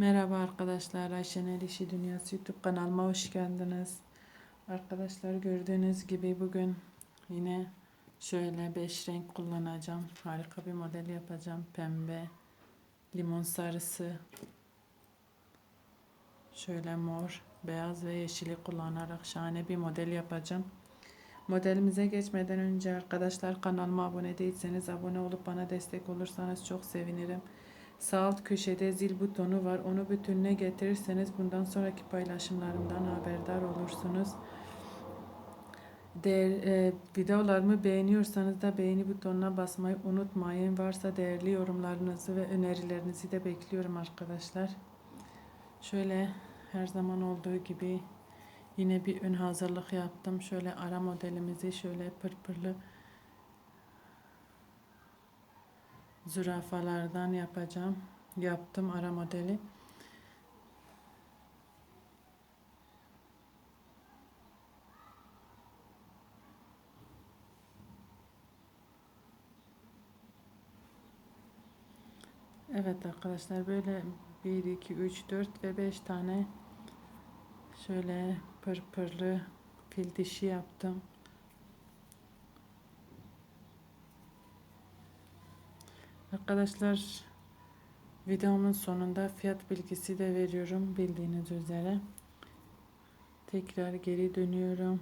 Merhaba arkadaşlar, Ayşenel İşi Dünyası YouTube kanalıma hoş geldiniz. Arkadaşlar gördüğünüz gibi bugün yine şöyle 5 renk kullanacağım. Harika bir model yapacağım. Pembe, limon sarısı, şöyle mor, beyaz ve yeşili kullanarak şahane bir model yapacağım. Modelimize geçmeden önce arkadaşlar kanalıma abone değilseniz abone olup bana destek olursanız çok sevinirim. Sağ alt köşede zil butonu var. Onu bütününe getirirseniz bundan sonraki paylaşımlarımdan haberdar olursunuz. Değer, e, videolarımı beğeniyorsanız da beğeni butonuna basmayı unutmayın. Varsa değerli yorumlarınızı ve önerilerinizi de bekliyorum arkadaşlar. Şöyle her zaman olduğu gibi yine bir ön hazırlık yaptım. Şöyle ara modelimizi şöyle pırpırlı zürafalardan yapacağım. Yaptım ara modeli. Evet arkadaşlar böyle 1 2 3 4 ve 5 tane şöyle pırpırlı fil dişi yaptım. Arkadaşlar videomun sonunda fiyat bilgisi de veriyorum bildiğiniz üzere. Tekrar geri dönüyorum.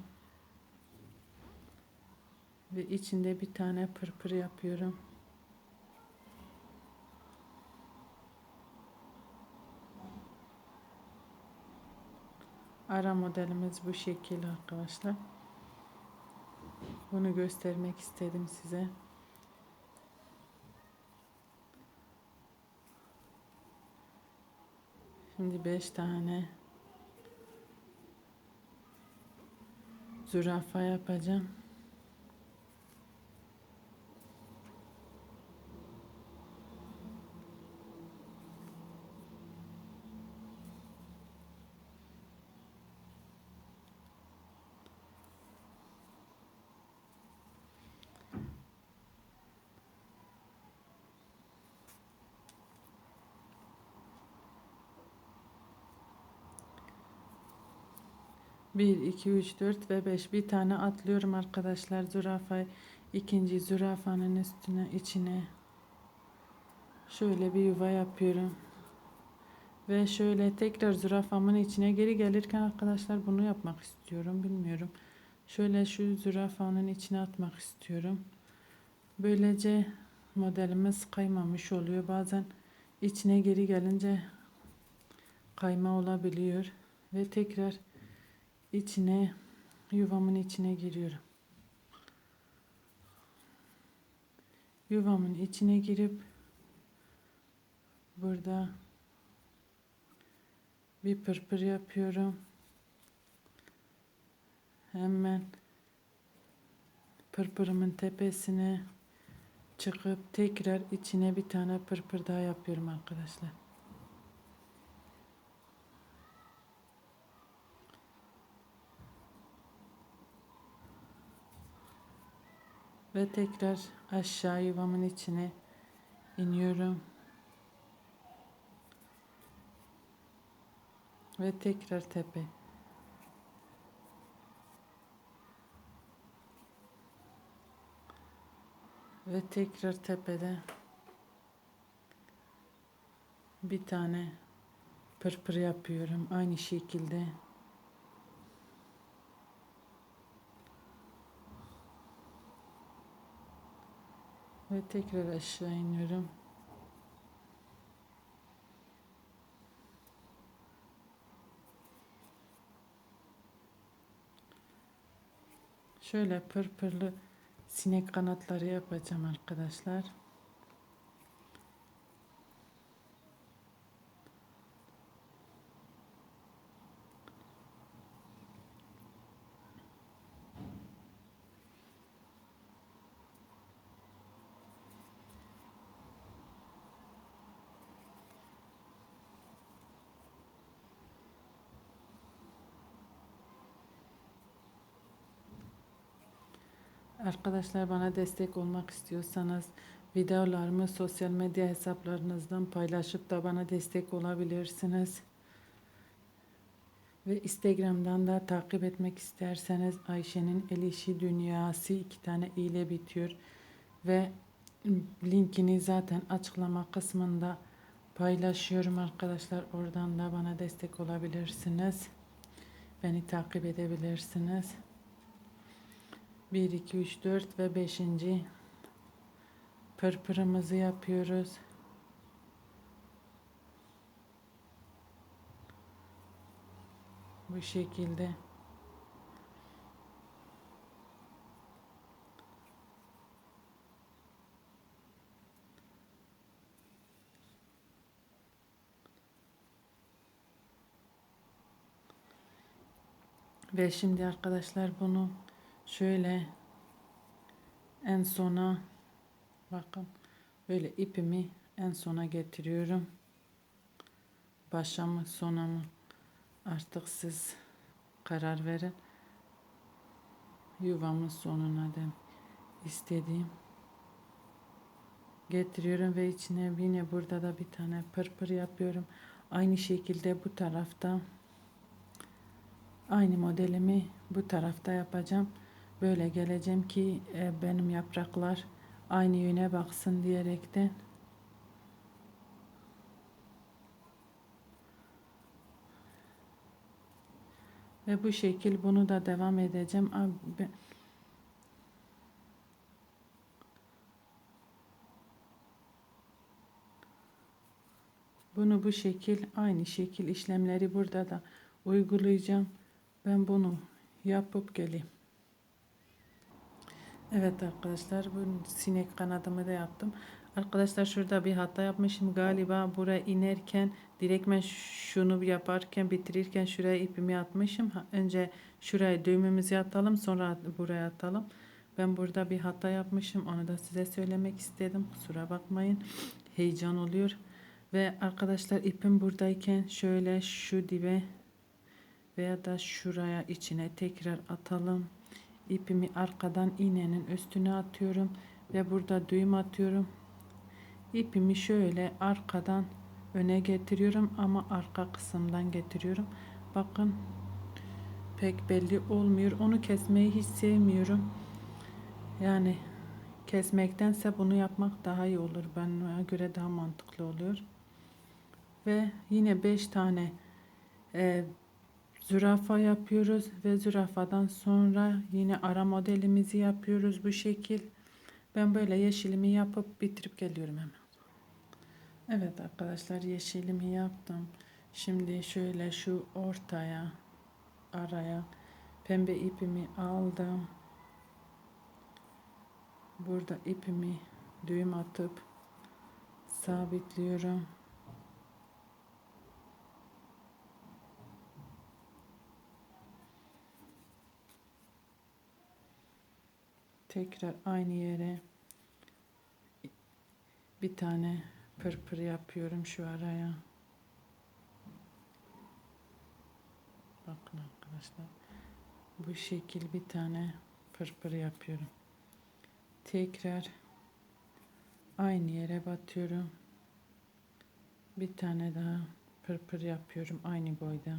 Ve içinde bir tane pırpır yapıyorum. Ara modelimiz bu şekil arkadaşlar. Bunu göstermek istedim size. Şimdi 5 tane zürafa yapacağım. Bir, iki, üç, dört ve beş. Bir tane atlıyorum arkadaşlar zürafa. ikinci zürafanın üstüne içine şöyle bir yuva yapıyorum. Ve şöyle tekrar zürafamın içine geri gelirken arkadaşlar bunu yapmak istiyorum. Bilmiyorum. Şöyle şu zürafanın içine atmak istiyorum. Böylece modelimiz kaymamış oluyor. Bazen içine geri gelince kayma olabiliyor. Ve tekrar içine yuvamın içine giriyorum. Yuvamın içine girip burada bir pırpır yapıyorum. Hemen pırpırımın tepesine çıkıp tekrar içine bir tane pırpır daha yapıyorum arkadaşlar. Ve tekrar aşağı yuvamın içine iniyorum. Ve tekrar tepe. Ve tekrar tepede bir tane pırpır yapıyorum aynı şekilde. Ve tekrar aşağı iniyorum. Şöyle pırpırlı sinek kanatları yapacağım arkadaşlar. Arkadaşlar bana destek olmak istiyorsanız videolarımı sosyal medya hesaplarınızdan paylaşıp da bana destek olabilirsiniz. Ve Instagram'dan da takip etmek isterseniz Ayşe'nin El İşi Dünyası iki tane ile bitiyor. Ve linkini zaten açıklama kısmında paylaşıyorum arkadaşlar. Oradan da bana destek olabilirsiniz. Beni takip edebilirsiniz. 1, 2, 3, 4 ve 5. pırpırımızı yapıyoruz. Bu şekilde. Ve şimdi arkadaşlar bunu şöyle en sona bakın böyle ipimi en sona getiriyorum. Başa mı sona mı artık siz karar verin. Yuvamın sonuna da istediğim getiriyorum ve içine yine burada da bir tane pırpır yapıyorum. Aynı şekilde bu tarafta Aynı modelimi bu tarafta yapacağım. Böyle geleceğim ki e, benim yapraklar aynı yöne baksın diyerekten. Ve bu şekil bunu da devam edeceğim. Abi, Bunu bu şekil aynı şekil işlemleri burada da uygulayacağım. Ben bunu yapıp geleyim. Evet arkadaşlar bu sinek kanadımı da yaptım. Arkadaşlar şurada bir hata yapmışım galiba buraya inerken direktmen şunu yaparken bitirirken şuraya ipimi atmışım. Önce şuraya düğümümüzü atalım sonra buraya atalım. Ben burada bir hata yapmışım onu da size söylemek istedim kusura bakmayın heyecan oluyor. Ve arkadaşlar ipim buradayken şöyle şu dibe veya da şuraya içine tekrar atalım. İpimi arkadan iğnenin üstüne atıyorum ve burada düğüm atıyorum. İpimi şöyle arkadan öne getiriyorum ama arka kısımdan getiriyorum. Bakın pek belli olmuyor. Onu kesmeyi hiç sevmiyorum. Yani kesmektense bunu yapmak daha iyi olur. Bana göre daha mantıklı oluyor. Ve yine 5 tane e, zürafa yapıyoruz ve zürafadan sonra yine ara modelimizi yapıyoruz bu şekil. Ben böyle yeşilimi yapıp bitirip geliyorum hemen. Evet arkadaşlar yeşilimi yaptım. Şimdi şöyle şu ortaya araya pembe ipimi aldım. Burada ipimi düğüm atıp sabitliyorum. Tekrar aynı yere bir tane pırpır yapıyorum şu araya. Bakın arkadaşlar. Bu şekil bir tane pırpır yapıyorum. Tekrar aynı yere batıyorum. Bir tane daha pırpır yapıyorum aynı boyda.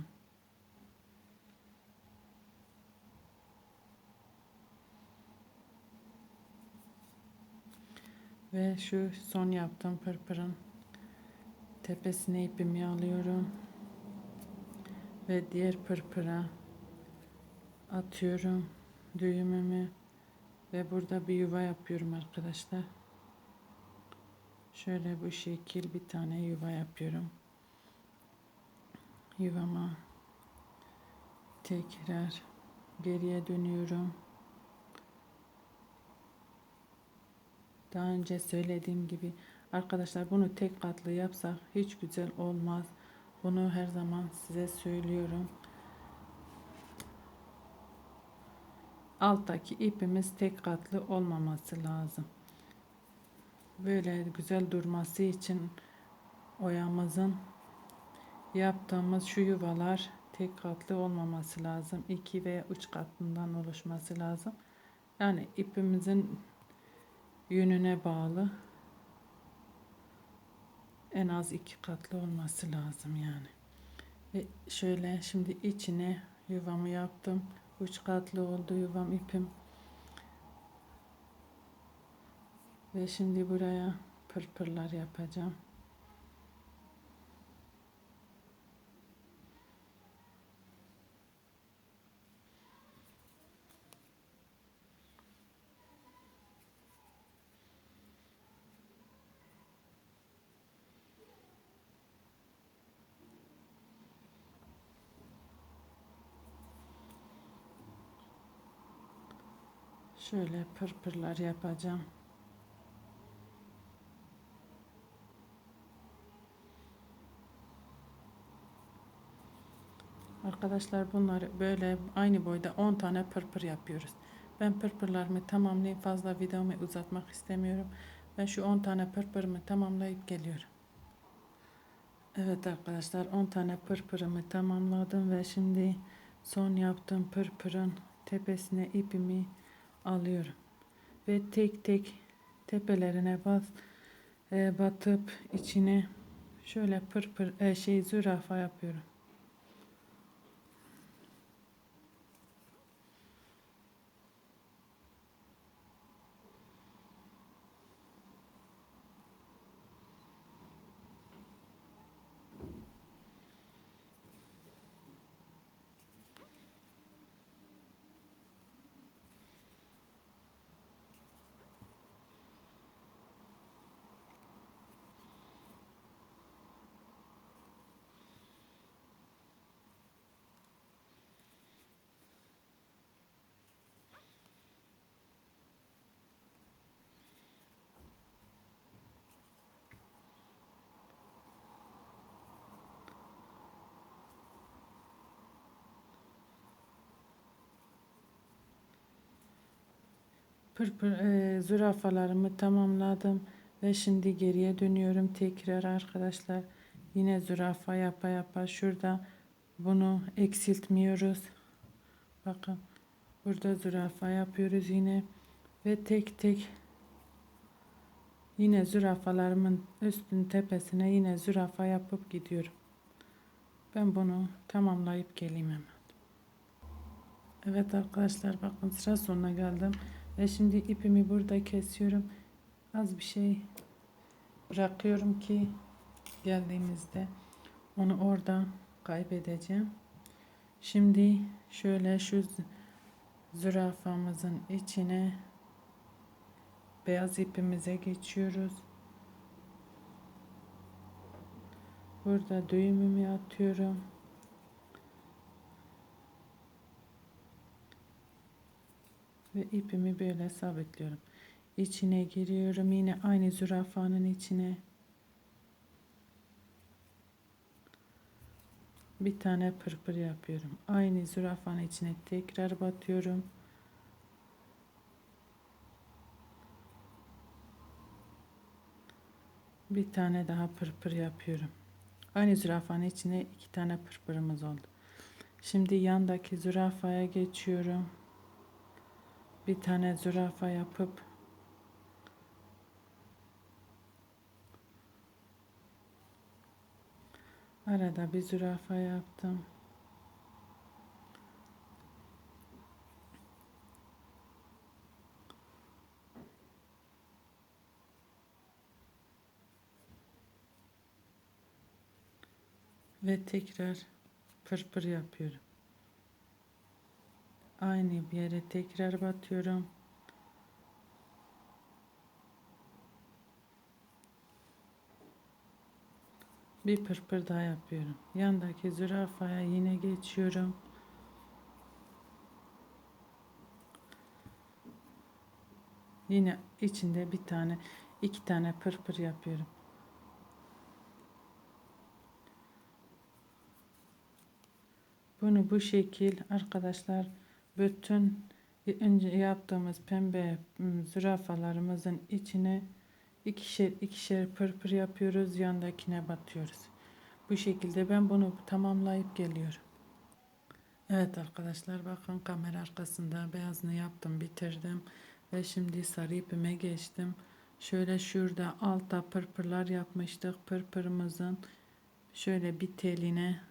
Ve şu son yaptığım pırpırın tepesine ipimi alıyorum. Ve diğer pırpıra atıyorum düğümümü ve burada bir yuva yapıyorum arkadaşlar. Şöyle bu şekil bir tane yuva yapıyorum. Yuvama tekrar geriye dönüyorum. Daha önce söylediğim gibi arkadaşlar bunu tek katlı yapsak hiç güzel olmaz. Bunu her zaman size söylüyorum. Alttaki ipimiz tek katlı olmaması lazım. Böyle güzel durması için oyamızın yaptığımız şu yuvalar tek katlı olmaması lazım. 2 veya 3 katından oluşması lazım. Yani ipimizin yönüne bağlı en az iki katlı olması lazım yani. Ve şöyle şimdi içine yuvamı yaptım. Üç katlı oldu yuvam ipim. Ve şimdi buraya pırpırlar yapacağım. Şöyle pırpırlar yapacağım. Arkadaşlar bunları böyle aynı boyda 10 tane pırpır yapıyoruz. Ben pırpırlarımı tamamlayıp fazla videomu uzatmak istemiyorum. Ben şu 10 tane pırpırımı tamamlayıp geliyorum. Evet arkadaşlar 10 tane pırpırımı tamamladım ve şimdi son yaptığım pırpırın tepesine ipimi alıyorum. Ve tek tek tepelerine bas, e, batıp içine şöyle pırpır e, şey zürafa yapıyorum. Pırpır e, zürafalarımı tamamladım ve şimdi geriye dönüyorum tekrar arkadaşlar. Yine zürafa yapa yapa şurada bunu eksiltmiyoruz. Bakın burada zürafa yapıyoruz yine ve tek tek yine zürafalarımın üstün tepesine yine zürafa yapıp gidiyorum. Ben bunu tamamlayıp geleyim hemen. Evet arkadaşlar bakın sıra sonuna geldim. Ve şimdi ipimi burada kesiyorum. Az bir şey bırakıyorum ki geldiğimizde onu orada kaybedeceğim. Şimdi şöyle şu zürafamızın içine beyaz ipimize geçiyoruz. Burada düğümümü atıyorum. Ve ipimi böyle sabitliyorum. İçine giriyorum yine aynı zürafanın içine. Bir tane pırpır yapıyorum. Aynı zürafanın içine tekrar batıyorum. Bir tane daha pırpır yapıyorum. Aynı zürafanın içine iki tane pırpırımız oldu. Şimdi yandaki zürafaya geçiyorum bir tane zürafa yapıp arada bir zürafa yaptım. Ve tekrar pırpır yapıyorum. Aynı bir yere tekrar batıyorum. Bir pırpır daha yapıyorum. Yandaki zürafaya yine geçiyorum. Yine içinde bir tane, iki tane pırpır yapıyorum. Bunu bu şekil arkadaşlar bütün önce yaptığımız pembe zürafalarımızın içine ikişer ikişer pırpır yapıyoruz yandakine batıyoruz. Bu şekilde ben bunu tamamlayıp geliyorum. Evet arkadaşlar bakın kamera arkasında beyazını yaptım bitirdim ve şimdi sarı ipime geçtim. Şöyle şurada altta pırpırlar yapmıştık. Pırpırımızın şöyle bir teline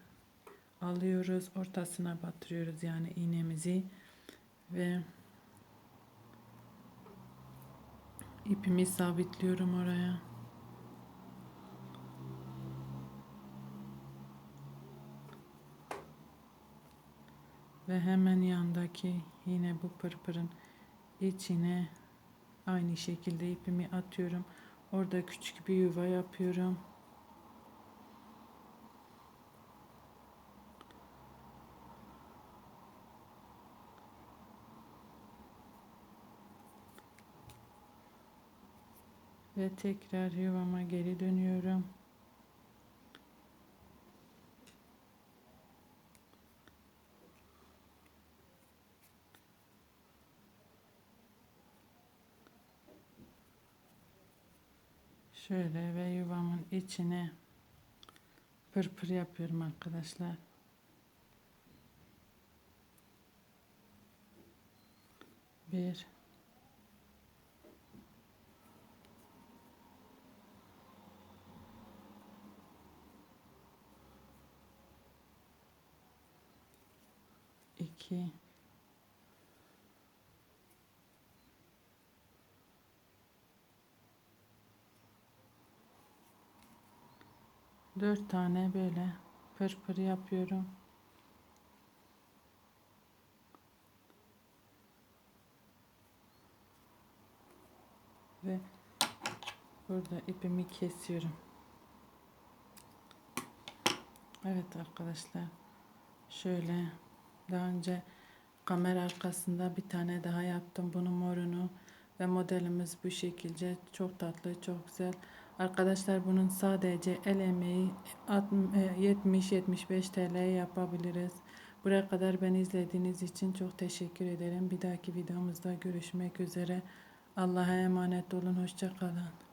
alıyoruz. Ortasına batırıyoruz yani iğnemizi ve ipimi sabitliyorum oraya. Ve hemen yandaki yine bu pırpırın içine aynı şekilde ipimi atıyorum. Orada küçük bir yuva yapıyorum. Ve tekrar yuvama geri dönüyorum. Şöyle ve yuvamın içine pırpır yapıyorum arkadaşlar. Bir iki dört tane böyle pırpır yapıyorum. Ve burada ipimi kesiyorum. Evet arkadaşlar. Şöyle daha önce kamera arkasında bir tane daha yaptım. Bunun morunu ve modelimiz bu şekilde. Çok tatlı, çok güzel. Arkadaşlar bunun sadece el emeği 70-75 TL yapabiliriz. Buraya kadar beni izlediğiniz için çok teşekkür ederim. Bir dahaki videomuzda görüşmek üzere. Allah'a emanet olun. Hoşça kalın.